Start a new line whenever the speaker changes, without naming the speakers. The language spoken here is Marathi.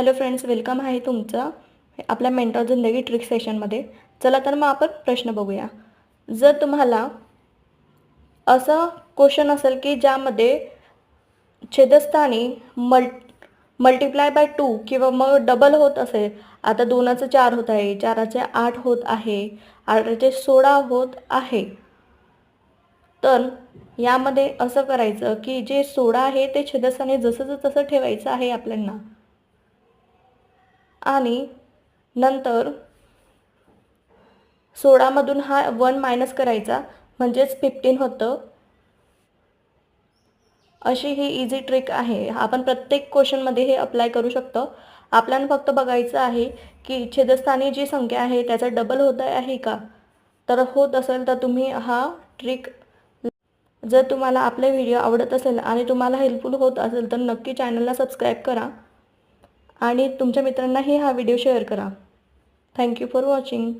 हॅलो फ्रेंड्स वेलकम आहे तुमचं आपल्या मेंटॉल जिंदगी ट्रिक सेशनमध्ये. चला तर मग आपण प्रश्न बघूया. जर तुम्हाला असं क्वेश्चन असेल की ज्यामध्ये छेदस्थानी मल मल्टिप्लाय बाय टू किंवा मग डबल होत असेल आता दोनाचं चार होत आहे चाराचे आठ होत आहे आठाचे सोळा होत आहे तर यामध्ये असं करायचं की जे सोळा आहे ते छेदस्थानी जसंच तसं ठेवायचं आहे आपल्यांना. आणि नंतर सोळामधून हा वन मायनस करायचा म्हणजेच फिफ्टीन होतं. अशी ही इझी ट्रिक आहे. आपण प्रत्येक क्वेश्चनमध्ये हे अप्लाय करू शकतो. आपल्याला फक्त बघायचं आहे की छेदस्थानी जी संख्या आहे त्याचा डबल होत आहे का? तर होत असेल तर तुम्ही हा ट्रिक जर तुम्हाला आपले व्हिडिओ आवडत असेल आणि तुम्हाला हेल्पफुल होत असेल तर नक्की चॅनलला सबस्क्राईब करा. आणि तुमच्या मित्रांनाही हा व्हिडिओ शेअर करा. Thank you for watching